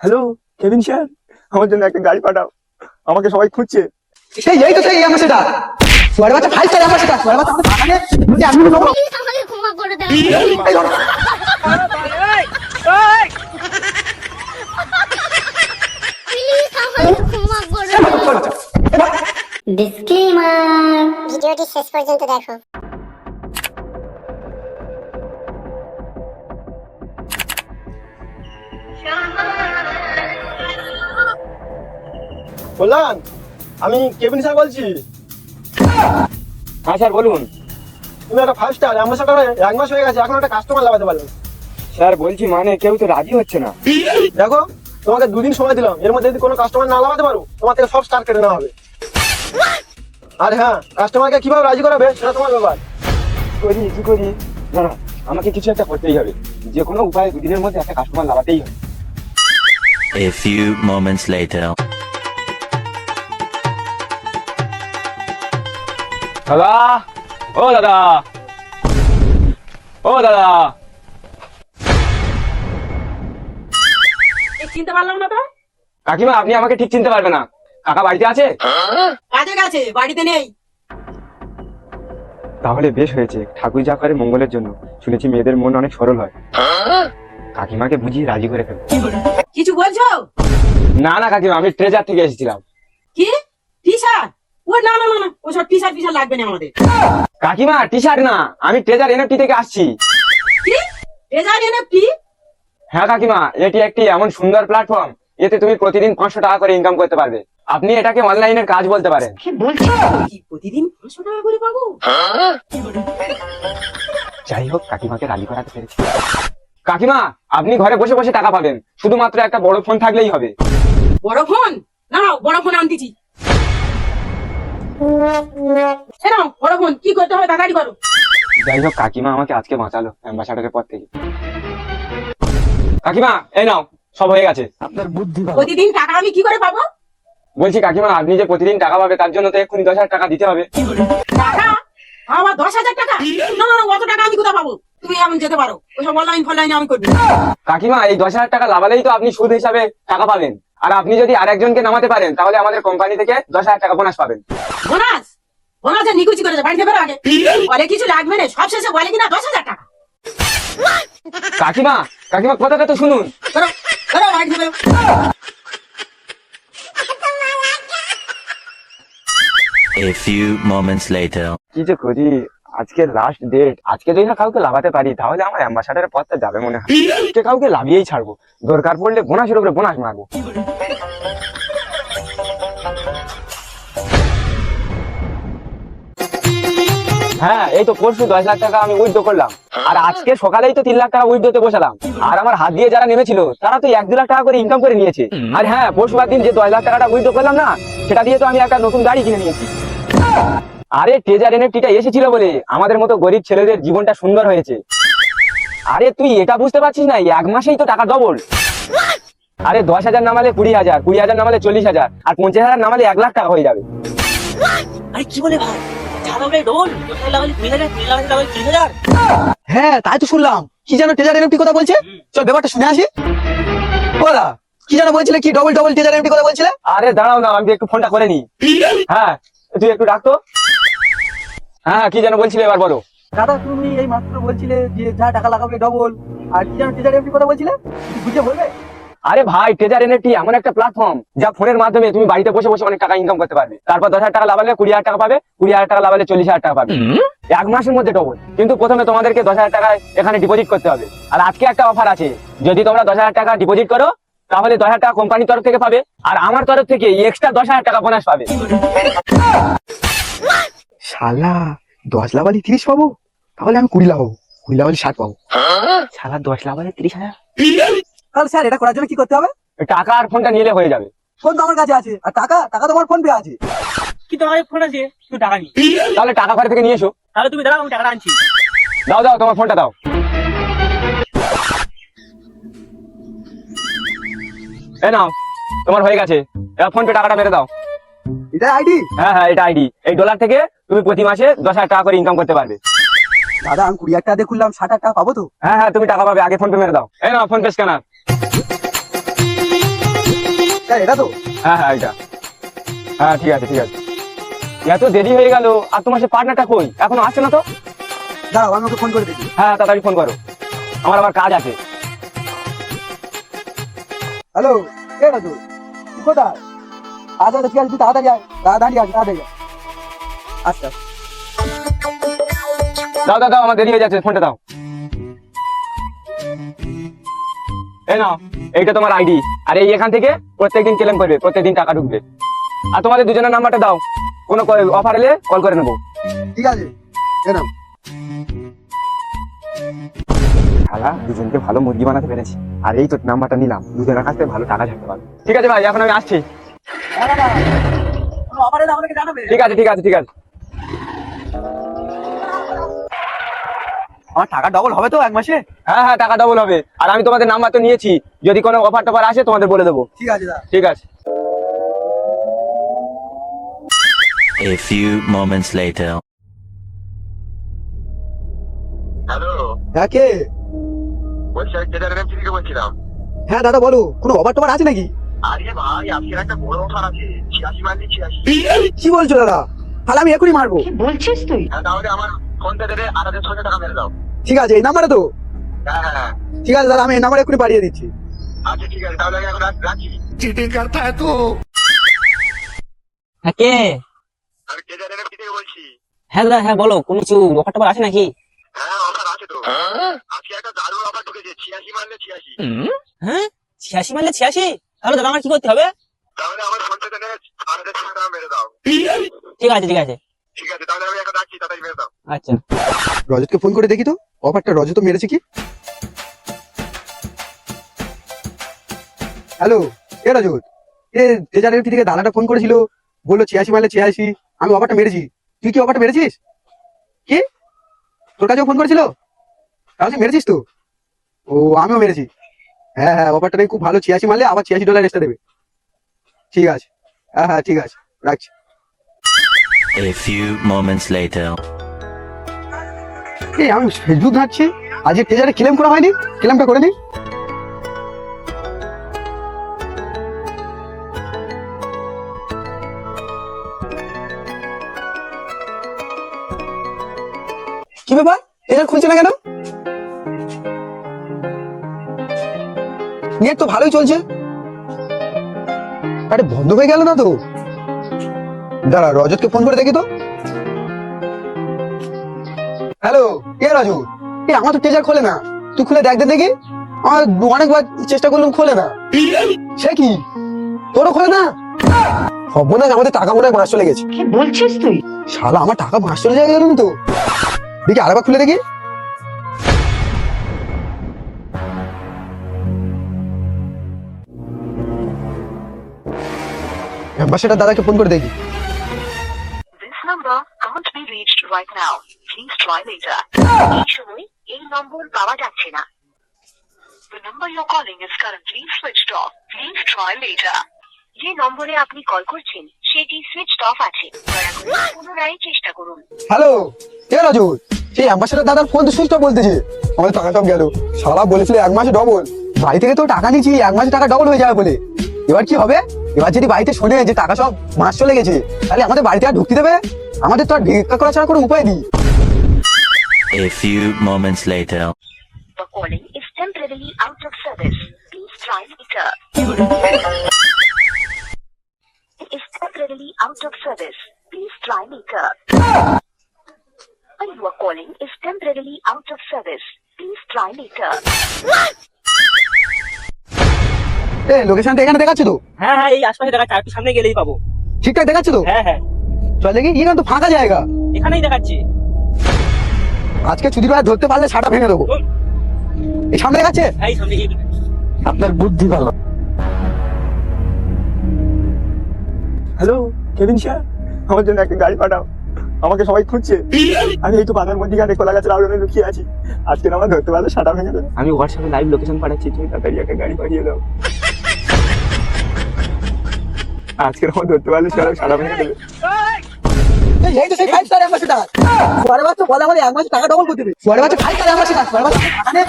Hello Kevin sir আমার জন্য একটা গাড়ি পাঠাও। আমাকে সবাই খুঁজছে। সেই এই তো সেই আমার সেটা। সোয়ার বাচ্চা ফাইভ স্টার আমার সেটা। সোয়ার বাচ্চা আমাদের নিয়ে বলছে আমি আমাকে ক্ষমা করে দাও এই ধরো। প্লিজ আমাকে ক্ষমা করে দাও ডিসক্লেমার ভিডিওটি শেষ পর্যন্ত দেখো। বললাম আমি কেভিন স্যার বলছি। হ্যাঁ স্যার বলুন। তুমি একটা ফাইভ স্টার অ্যাম্বাসাডার হয়ে এক মাস হয়ে গেছে এখন একটা কাস্টমার লাগাতে পারবে। না। স্যার বলছি মানে কেউ তো রাজি হচ্ছে না। দেখো তোমাকে দুদিন সময় দিলাম এর মধ্যে যদি কোনো কাস্টমার না লাগাতে পারো তোমার থেকে সব স্টার কেটে নেওয়া হবে। আর হ্যাঁ কাস্টমারকে কীভাবে রাজি করাবে সেটা তোমার ব্যাপার। করি কি করি? না না আমাকে কিছু একটা করতেই হবে। যে কোনো উপায়ে দুদিনের মধ্যে একটা কাস্টমার লাগাতেই হবে। A few moments later. দাদা ও দাদা ও দাদা। চিনতে পারলাম না তো? কাকিমা আপনি আমাকে ঠিক চিনতে না। কাকা বাড়িতে আছে? কাজে গেছে বাড়িতে নেই। তাহলে বেশ হয়েছে ঠাকুর যা করে মঙ্গলের জন্য। শুনেছি মেয়েদের মন অনেক সরল হয়। কাকিমাকে বুঝিয়ে রাজি করে ফেলব কিছু বলছো? না না কাকিমা আমি ট্রেজার থেকে এসেছিলাম। কি? ও না না না না ওসব টি শার্ট ফিশার্ট লাগবে না আমাদের। কাকিমা টি শার্ট না আমি ট্রেজার এনএফটি থেকে আসছি। কি? রেজাল্ট এনএফটি হ্যাঁ কাকিমা এটি একটি এমন সুন্দর প্ল্যাটফর্ম এতে তুমি প্রতিদিন পাঁচশো টাকা করে ইনকাম করতে পারবে। আপনি এটাকে অনলাইনের কাজ বলতে পারেন। কি বলছো? কি প্রতিদিন পাঁচশো টাকা করে পাবো? যাই হোক কাকিমাকে রাজি করাতে পেরেছি। কাকিমা আপনি ঘরে বসে বসে টাকা পাবেন। শুধুমাত্র একটা বড় ফোন থাকলেই হবে। বড় ফোন না বড় ফোন আনতেছি। এ বড় ফোন কি করতে হবে তাড়াতাড়ি করো। যাই হোক কাকিমা আমাকে আজকে বাঁচালো অ্যাম্বাসাডারের পর থেকে। কাকিমা এই নাও সব হয়ে গেছে। আপনার বুদ্ধি প্রতিদিন টাকা আমি কি করে পাবো? বলছি কাকিমা আপনি যে প্রতিদিন টাকা পাবে তার জন্য তো এক্ষুনি দশ হাজার টাকা দিতে হবে। টাকা? আমার দশ হাজার টাকা? না না না, অত টাকা আমি কোথায় পাবো? তুমি এমন যেতে পারো। ওসব অনলাইন ফনলাইনে আমি করব। কাকিমা এই দশ হাজার টাকা লাভালেই তো আপনি সুদ হিসাবে টাকা পাবেন। আর আপনি যদি আরেকজনকে নামাতে পারেন তাহলে আমাদের কোম্পানি থেকে দশ হাজার টাকা বোনাস পাবেন। বোনাস! বোনাসে নিকুচি করেছে বাড়িতে বেরো আগে। বলে কিছু লাগবে না সব শেষে বলে কিনা দশ হাজার টাকা। কাকিমা কাকিমা কথাটা তো শুনুন। বেরো বেরো। A few moments later. কি যে করি? আজকে লাস্ট ডেট আজকে যদি না কাউকে লাগাতে পারি, তাহলে আমার অ্যাম্বাসাডারের পথটা যাবে মনে হয়। আজকে কাউকে লাভিয়েই ছাড়বো। দরকার পড়লে বোনাসের উপরে বোনাস মারবো। হ্যাঁ এই তো পরশু দশ লাখ টাকা আমি উইথড্র করলাম। আর আজকে সকালেই তো তিন লাখ টাকা উইথড্রতে বসালাম। আর আমার হাত দিয়ে যারা নেমেছিল, তারা তো এক দু লাখ টাকা করে ইনকাম করে নিয়েছে। আর হ্যাঁ পরশু পরশুবার দিন যে দশ লাখ টাকাটা উইথড্র করলাম না, সেটা দিয়ে তো আমি একটা নতুন গাড়ি কিনে নিয়েছি। আরে ট্রেজার এনএফটিটা এসেছিল বলে আমাদের মতো গরিব ছেলেদের জীবনটা সুন্দর হয়েছে। আরে তুই এটা বুঝতে পারছিস না এক মাসেই তো টাকা ডবল আরে দশ হাজার নামালে কুড়ি হাজার কুড়ি হাজার নামালে চল্লিশ হাজার আর পঞ্চাশ হাজার নামালে এক লাখ টাকা হয়ে যাবে। আরে কি বলে ভাই? হ্যাঁ তাই তো শুনলাম। কি যেন টেজার এমটি কথা বলছে? চল ব্যাপারটা শুনে আসি। বলা কি যেন বলছিলে কি ডবল ডবল টেজার এমটি কথা বলছিলে? আরে দাঁড়াও না আমি একটু ফোনটা করে নি হ্যাঁ তুই একটু ডাকতো হ্যাঁ কি যেন বলছিলে এবার বলো। দাদা তুমি এই মাত্র বলছিলে যে যা টাকা লাগাবে ডবল আর কি যেন টেজার এমটি কথা বলছিলে? বুঝে বলবে? আরে ভাই ট্রেজার এনএফটি এমন একটা প্ল্যাটফর্ম যা ফোনের মাধ্যমে তুমি বাড়িতে বসে বসে অনেক টাকা ইনকাম করতে পারবে। তারপর দশ হাজার টাকা লাভালে কুড়ি হাজার টাকা পাবে কুড়ি হাজার টাকা লাভালে চল্লিশ হাজার টাকা পাবে। এক মাসের মধ্যে ডবল কিন্তু প্রথমে তোমাদেরকে দশ হাজার টাকা এখানে ডিপোজিট করতে হবে। আর আজকে একটা অফার আছে। যদি তোমরা দশ হাজার টাকা ডিপোজিট করো তাহলে দশ হাজার টাকা কোম্পানির তরফ থেকে পাবে। আর আমার তরফ থেকে এক্সট্রা দশ হাজার টাকা বোনাস পাবে। শালা দশ লাভালি তিরিশ পাবো? তাহলে আমি কুড়ি লাগাবো কুড়ি লাভালি ষাট পাবো। সালা দশ লাভালে তিরিশ হাজার? তাহলে স্যার এটা করার জন্য কি করতে হবে? টাকা আর ফোনটা নিলে হয়ে যাবে। ফোন তো আমার কাছে আছে। আর টাকা টাকা তো আমার ফোন পে আছে। কি তোমার ফোন আছে? তুই টাকা নি তাহলে টাকা ঘরে থেকে নিয়ে এসো। তাহলে তুমি দাঁড়াও আমি টাকাটা আনছি। দাও দাও তোমার ফোনটা দাও। এ নাও তোমার হয়ে গেছে। এবার ফোন পে টাকাটা মেরে দাও। এটা আইডি? হ্যাঁ হ্যাঁ এটা আইডি। এই ডলার থেকে তুমি প্রতি মাসে দশ হাজার টাকা করে ইনকাম করতে পারবে দাদা আমি কুড়ি হাজার টাকা দিয়ে খুললাম ষাট হাজার টাকা পাবো তো হ্যাঁ হ্যাঁ তুমি টাকা পাবে আগে ফোন পে মেরে দাও এই নাও ফোন পে স্ক্যানার এটা তো হ্যাঁ হ্যাঁ এটা হ্যাঁ ঠিক আছে ঠিক আছে এত দেরি হয়ে গেল আর তোমার সে পার্টনারটা কই এখনও আসছে না তো দাঁড়াও আমি ওকে ফোন করে দেখি হ্যাঁ তাড়াতাড়ি ফোন করো আমার আবার কাজ আছে হ্যালো কে তুই কোথায় আচ্ছা আচ্ছা ঠিক আছে তুই তাড়াতাড়ি আয় তাড়াতাড়ি আয় তাড়াতাড়ি আয় আচ্ছা। দাও দাও দাও আমার দেরি হয়ে যাচ্ছে ফোনটা দাও। এই নাও এইটা তোমার আইডি আর এই এখান থেকে প্রত্যেকদিন ক্লেম করবে প্রত্যেকদিন টাকা ঢুকবে। আর তোমাদের দুজনের নাম্বারটা দাও কোনো অফার এলে কল করে নেব। ঠিক আছে এ নাও। শালা দুজনকে ভালো মুরগি বানাতে পেরেছি। আর এই তো নাম্বারটা নিলাম দুজনের কাছ থেকে ভালো টাকা ঝাড়তে পারব। ঠিক আছে ভাই এখন আমি আসছি। ঠিক আছে ঠিক আছে ঠিক আছে। আমার টাকা ডবল হবে তো এক মাসে? হ্যাঁ হ্যাঁ টাকা ডবল হবে। আর আমি তোমাদের নাম্বার তো নিয়েছি। যদি কোনো অফার টফার আসে তোমাদের বলে দেবো। ঠিক আছে ঠিক আছে। A few moments later. Hello. হ্যাঁ কে? বলছি আমি কেদারের থেকে বলছিলাম। হ্যাঁ দাদা বলো। কোনো অফার টফার আছে নাকি? আরে ভাই আজকের একটা বড় অফার আছে। ছিয়াশি মাইল ছিয়াশি। কি বলছো দাদা? তাহলে আমি এখনই মারবো। বলছিস তুই? হ্যাঁ তাহলে আমার ফোনটা দেবে আট হাজার ছশো টাকা মেরে দাও। ঠিক আছে এই নাম্বারে তো? হ্যাঁ। ঠিক আছে দাদা আমি এই নাম্বারে এখনই পাঠিয়ে দিচ্ছি। আচ্ছা ঠিক আছে তাহলে আমি এখন রাখ- রাখছি হ্যাঁ কে? আমি কেদারের থেকে বলছি? হ্যাঁ দাদা হ্যাঁ বলো কোনো কিছু অফার টফার আছে নাকি? হ্যাঁ অফার আছে তো। আজকে একটা দারুণ অফার ঢুকেছে ছিয়াশি মারলে ছিয়াশি। হ্যাঁ? ছিয়াশি মারলে ছিয়াশি? তাহলে দাদা আমার কি করতে হবে? তাহলে আমার টাকা মেরে দাও। ঠিক আছে ঠিক আছে। ঠিক আছে তাহলে আমি এখন রাখছি তাড়াতাড়ি মেরে দাও আচ্ছা। রজতকে ফোন করে দেখি তো অফারটা রজত তো মেরেছে কি? হ্যালো এ রজত এ ট্রেজারের থেকে দাদাটা ফোন করেছিল বলল ছিয়াশি মাইলে ছিয়াশি আমি অফারটা মেরেছি। তুই কি অফারটা মেরেছিস? কি? তোর কাছেও ফোন করেছিল? তাহলে মেরেছিস তো? ও আমিও মেরেছি। হ্যাঁ হ্যাঁ অফারটা নাকি খুব ভালো ছিয়াশি মারলে আবার ছিয়াশি ডলার এক্সট্রা দেবে। ঠিক আছে। হ্যাঁ হ্যাঁ ঠিক আছে রাখছি। A few moments later. এই আমি ফেসবুক ঘাঁটছি। আজকে ট্রেজারে ক্লেম করা হয়নি? ক্লেমটা করে দিই। কি ব্যাপার? এটা খুলছে না কেন? নেট তো ভালোই চলছে। আরে বন্ধ হয়ে গেল না তো? দাঁড়া রজতকে ফোন করে দেখি তো। হ্যালো কে রাজু? এ আমার তো ট্রেজার খোলে না। তুই খুলে দেখ দেখি। আমার অনেকবার চেষ্টা করলাম খোলে না। সে কি? তোরও খোলে না? সর্বনাশ আমাদের টাকা মনে হয় মাস চলে গেছে। কি বলছিস তুই? শালা আমার টাকা মাস চলে যায় তো। দেখি আরেকবার খুলে দেখি। অ্যাম্বাসেডার দাদাকে ফোন করে দেখি। Right now. Please try later. এই সময় এই নম্বর পাওয়া যাচ্ছে না। The number you're calling is currently switched off. Please try later. যে নম্বরে আপনি কল করছেন, সেটি অফ আছে। পুনরায় চেষ্টা করুন। হ্যালো কে সেই অ্যাম্বাসেডার দাদার ফোন তো সুইচ অফ বলতেছে। আমাদের টাকা সব গেল। সারা বলেছিল এক মাসে ডবল বাড়ি থেকে তো টাকা নিয়েছি, এক মাসে টাকা ডবল হয়ে যাবে বলে। এবার কি হবে? এবার যদি বাড়িতে শোনে যে টাকা সব মাস চলে গেছে, তাহলে আমাদের বাড়িতে আর ঢুকতে দেবে? আমাদের তো আর ভিক্ষা করা ছাড়া কোনো উপায় নেই A few moments later. The calling is temporarily out of service. Please try later. is temporarily out of service. Please try later. you are calling is temporarily out of service. Please try later. লোকেশনটা এখানে দেখাচ্ছে তো হ্যাঁ হ্যাঁ এই আশপাশে দেখাচ্ছে একটু সামনে গেলেই পাবো ঠিকঠাক দেখাচ্ছে তো হ্যাঁ হ্যাঁ চল দেখি এখানে তো ফাঁকা জায়গা। এখানেই দেখাচ্ছি। আজকে চুরি ভাই ধরতে পারলে ছাটা ভেঙে দেবো। এই সামনে দেখাচ্ছে এই সামনে আপনার বুদ্ধি ভালো। হ্যালো কেবিন স্যার আমার জন্য একটা গাড়ি পাঠাও। আমাকে সবাই খুঁজছে। আমি এই তো বাজার মধ্যে গাড়ি খোলা গাছের আউড়নে লুকিয়ে আছি। আজকে আমার ধরতে পারলে সাটা ভেঙে দেবে। আমি হোয়াটসঅ্যাপে লাইভ লোকেশন পাঠাচ্ছি তুমি তাড়াতাড়ি একটা গাড়ি পাঠিয়ে দাও। আজকে আমার ধরতে পারলে সারা সাটা ভেঙে দেবে। এই তো সেই ফাইভ অ্যাম্বাসেডার পরের তো বলে আমাদের এক মাসে টাকা ডবল করে দেবে। পরের বার ফাইভ স্টার অ্যাম্বাসেডার পরের বার টাকা নেই